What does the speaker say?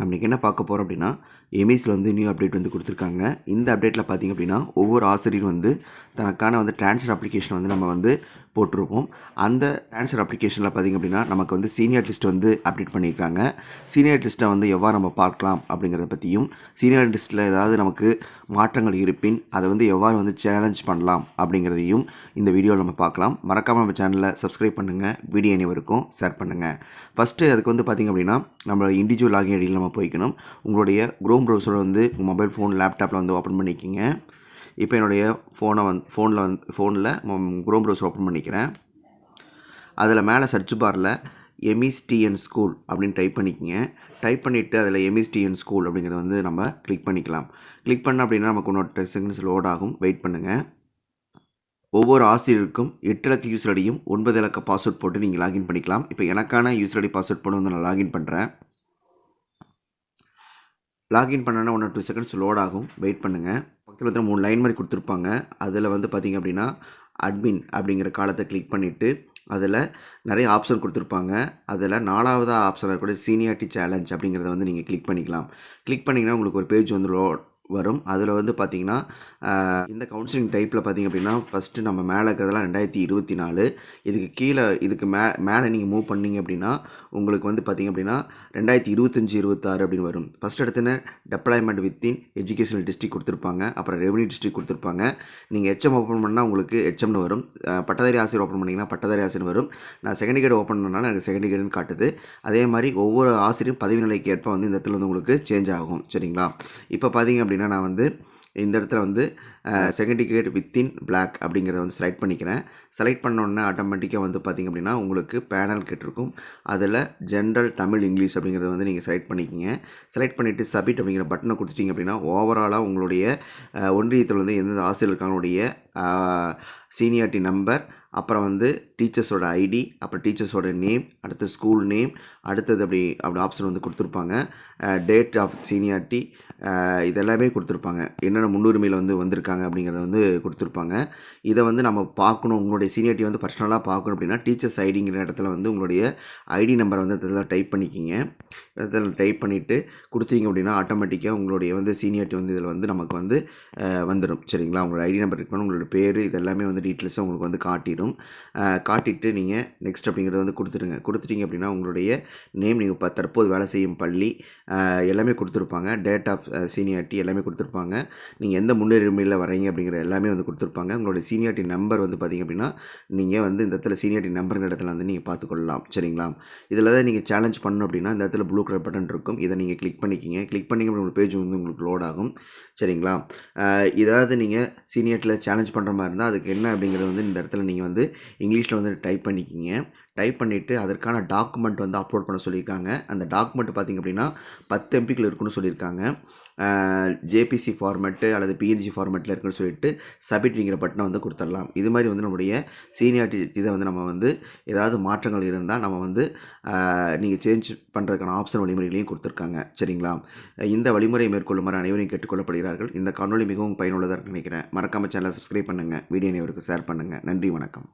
நம்ம இன்றைக்கி என்ன பார்க்க போகிறோம் அப்படின்னா எம்இஸில் வந்து நியூ அப்டேட் வந்து கொடுத்துருக்காங்க. இந்த அப்டேட்டில் பார்த்திங்க அப்படின்னா ஒவ்வொரு ஆசிரியரும் வந்து தனக்கான வந்து ட்ரான்ஸ்ஃபர் அப்ளிகேஷன் வந்து நம்ம வந்து போட்டிருப்போம். அந்த ட்ரான்ஸ்ஃபர் அப்ளிகேஷனில் பார்த்திங்க அப்படின்னா நமக்கு வந்து சீனியர் லிஸ்ட் வந்து அப்டேட் பண்ணியிருக்காங்க. சீனியர் லிஸ்ட்டை வந்து எவ்வாறு நம்ம பார்க்கலாம் அப்படிங்கிறத பற்றியும் சீனியர் லிஸ்ட்டில் ஏதாவது நமக்கு மாற்றங்கள் இருப்பின் அதை வந்து எவ்வாறு வந்து சேலஞ்ச் பண்ணலாம் அப்படிங்கிறதையும் இந்த வீடியோவில் நம்ம பார்க்கலாம். மறக்காமல் நம்ம சேனலை சப்ஸ்கிரைப் பண்ணுங்கள் வீடியோ அனைவருக்கும் ஷேர் பண்ணுங்கள் ஃபஸ்ட்டு அதுக்கு வந்து பார்த்திங்க அப்படின்னா நம்ம இண்டிவிஜுவல் லாகின் ஐடியில் நம்ம போய்க்கணும். உங்களுடைய குரோம் ப்ரௌசர் வந்து மொபைல் ஃபோன் லேப்டாப்பில் வந்து ஓப்பன் பண்ணிக்கிங்க. இப்போ என்னுடைய ஃபோனை வந்து ஃபோனில் வந்து ஃபோனில் குரோம் ப்ரௌசர் ஓப்பன் பண்ணிக்கிறேன். அதில் மேலே சர்ச் பாரில் எம்இஸ்டிஎன் ஸ்கூல் அப்படின்னு டைப் பண்ணிக்கிங்க. டைப் பண்ணிவிட்டு அதில் எம்இஸ்டிஎன் ஸ்கூல் அப்படிங்கிறத வந்து நம்ம கிளிக் பண்ணிக்கலாம். கிளிக் பண்ண அப்படின்னா நமக்கு இன்னொரு டென் செகண்ட்ஸ் லோட் ஆகும். வெயிட் பண்ணுங்கள் ஒவ்வொரு ஆசிரியருக்கும் எட்டு இலக்க யூசர் ஐடியும் ஒன்பது இலக்க பாஸ்வேர்ட் போட்டு நீங்கள் லாகின் பண்ணிக்கலாம். இப்போ எனக்கான யூசர் ஐடி பாஸ்வேர்ட் போட்டு வந்து நான் லாகின் பண்ணுறேன் லாகின் பண்ணனா ஒன் டூ செகண்ட்ஸ் லோட் ஆகும். வெயிட் பண்ணுங்கள் பக்கத்தில் வந்து மூணு லைன் மாதிரி கொடுத்துருப்பாங்க. அதில் வந்து பார்த்திங்க அப்படின்னா அட்மின் அப்படிங்கிற காலத்தை கிளிக் பண்ணிவிட்டு அதில் நிறைய ஆப்ஷன் கொடுத்துருப்பாங்க. அதில் நாலாவது ஆப்ஷனில் இருக்கக்கூடிய சீனியாரிட்டி சேலஞ்ச் அப்படிங்கிறத வந்து நீங்கள் கிளிக் பண்ணிக்கலாம். கிளிக் பண்ணிங்கன்னா உங்களுக்கு ஒரு பேஜ் வந்து லோட் வரும். அதில் வந்து பார்த்திங்கன்னா இந்த கவுன்சிலிங் டைப்பில் பார்த்திங்க அப்படின்னா ஃபஸ்ட்டு நம்ம மேலே இருக்கிறதெல்லாம் ரெண்டாயிரத்தி இருபத்தி நாலு. இதுக்கு கீழே இதுக்கு மே மேலே நீங்கள் மூவ் பண்ணிங்க அப்படின்னா உங்களுக்கு வந்து பார்த்திங்க அப்படின்னா ரெண்டாயிரத்தி இருபத்தஞ்சி இருபத்தாறு அப்படின்னு வரும். ஃபஸ்ட் எடுத்துன்னு டெப்ளாய்மெண்ட் வித்தின் எஜுகேஷனல் டிஸ்ட்ரிக் கொடுத்துருப்பாங்க. அப்புறம் ரெவன்யூ டிஸ்ட்ரிக் கொடுத்துருப்பாங்க. நீங்கள் ஹெச்எம் ஓப்பன் பண்ணால் உங்களுக்கு ஹெச்எம்னு வரும். பட்டதாரி ஆசிரியர் ஓப்பன் பண்ணிங்கன்னா பட்டதாரி ஆசிரியர் வரும். நான் செகண்ட் கிரேட் ஓப்பன் பண்ணனால எனக்கு செகண்ட் கிரேடுன்னு காட்டுது. அதே மாதிரி ஒவ்வொரு ஆசிரியரும் பதவி நிலைக்கு ஏற்ப வந்து இந்த இடத்துல வந்து உங்களுக்கு சேஞ்ச் ஆகும். சரிங்களா? இப்போ பார்த்தீங்க அப்படின்னா நான் வந்து இந்த இடத்துல வந்து செகண்டிகேட் வித்தின் பிளாக் அப்படிங்கிறத வந்து செலக்ட் பண்ணிக்கிறேன். செலக்ட் பண்ணோன்னே ஆட்டோமேட்டிக்காக வந்து பார்த்திங்க அப்படின்னா உங்களுக்கு பேனல் கேட்டிருக்கும் அதில் ஜென்ரல் தமிழ் இங்கிலீஷ் அப்படிங்கிறத வந்து நீங்கள் செலக்ட் பண்ணிக்கிங்க. செலக்ட் பண்ணிவிட்டு சப்மிட் அப்படிங்கிற பட்டனை கொடுத்துட்டிங்க அப்படின்னா ஓவராலாக உங்களுடைய ஒன்றியத்தில் வந்து எந்தெந்த ஆசிரியர்களுடைய சீனியாரிட்டி நம்பர் அப்புறம் வந்து டீச்சர்ஸோட ஐடி அப்புறம் டீச்சர்ஸோட நேம் அடுத்து ஸ்கூல் நேம் அடுத்தது அப்படி அப்படி ஆப்ஷன் வந்து கொடுத்துருப்பாங்க. டேட் ஆஃப் சீனியாரிட்டி இதெல்லாமே கொடுத்துருப்பாங்க. என்னென்ன முன்னுரிமையில் வந்து வந்திருக்காங்க அப்படிங்கிறத வந்து கொடுத்துருப்பாங்க. இதை வந்து நம்ம பார்க்கணும். உங்களுடைய சீனியர்ட்டி வந்து பர்சனலாக பார்க்கணும் அப்படின்னா டீச்சர்ஸ் ஐடிங்கிற இடத்துல வந்து உங்களுடைய ஐடி நம்பரை வந்து இடத்துல டைப் பண்ணிக்கிங்க. இடத்துல டைப் பண்ணிவிட்டு கொடுத்தீங்க அப்படின்னா ஆட்டோமேட்டிக்காக உங்களுடைய வந்து சீனியர்ட்டி வந்து இதில் வந்து நமக்கு வந்து வந்துடும் சரிங்களா? உங்களோட ஐடி நம்பர் இருக்கணும். உங்களோட பேர் இதெல்லாமே வந்து டீட்டெயில்ஸாக உங்களுக்கு வந்து காட்டிடும் காட்டிட்டு நீங்கள் நெக்ஸ்ட் அப்படிங்கிறத வந்து கொடுத்துருங்க. கொடுத்துட்டீங்க அப்படின்னா உங்களுடைய நேம் நீங்கள் இப்போ தற்போது வேலை செய்யும் பள்ளி எல்லாமே கொடுத்துருப்பாங்க. டேட் ஆஃப் சீனியாரிட்டி எல்லாமே கொடுத்துருப்பாங்க. நீங்கள் எந்த முன்னுரிமையில் வரீங்க அப்படிங்கிற எல்லாமே வந்து கொடுத்துருப்பாங்க. உங்களுடைய சீனியாரிட்டி நம்பர் வந்து பார்த்திங்க அப்படின்னா நீங்கள் வந்து இந்த இடத்துல சீனியாரிட்டி நம்பருங்கிற இடத்துல வந்து நீங்கள் பார்த்துக்கொள்ளலாம் சரிங்களா? இதில் தான் நீங்கள் சேலஞ்ச் பண்ணணும் அப்படின்னா இந்த இடத்துல ப்ளூ கலர் பட்டன் இருக்கும். இதை நீங்கள் கிளிக் பண்ணிக்கிங்க. கிளிக் பண்ணிங்க உங்களுக்கு பேஜ் வந்து உங்களுக்கு லோட் ஆகும். சரிங்களா? இதாவது நீங்கள் சீனியாரிட்டியில் சேலஞ்ச் பண்ணுற மாதிரி இருந்தால் அதுக்கு என்ன அப்படிங்கிறது வந்து இந்த இடத்துல நீங்கள் வந்து இங்கிலீஷில் வந்து டைப் பண்ணிக்கிங்க. டைப் பண்ணிவிட்டு அதற்கான டாக்குமெண்ட் வந்து அப்லோட் பண்ண சொல்லியிருக்காங்க. அந்த டாக்குமெண்ட் பார்த்திங்க அப்படின்னா பத்து எம்பிக்கில் இருக்குன்னு சொல்லியிருக்காங்க. ஜேபிசி ஃபார்மெட்டு அல்லது பிஎன்ஜி ஃபார்மெட்டில் இருக்குன்னு சொல்லிட்டு சப்மிட்ங்கிற பட்டனை வந்து கொடுத்துடலாம். இது மாதிரி வந்து நம்முடைய சீனியாரிட்டி இதை வந்து நம்ம வந்து ஏதாவது மாற்றங்கள் இருந்தால் நம்ம வந்து நீங்கள் சேஞ்ச் பண்ணுறதுக்கான ஆப்ஷன் வழிமுறைகளையும் கொடுத்துருக்காங்க. சரிங்களா? இந்த வழிமுறையை மேற்கொள்ளுமாறு அனைவரையும் கேட்டுக்கொள்ளப்படுகிறார்கள். இந்த காணொலி மிகவும் பயனுள்ளதாக நினைக்கிறேன். மறக்காமல் சேனலை சப்ஸ்கிரைப் பண்ணுங்கள் வீடியோ அனைவருக்கு ஷேர் பண்ணுங்கள் நன்றி வணக்கம்.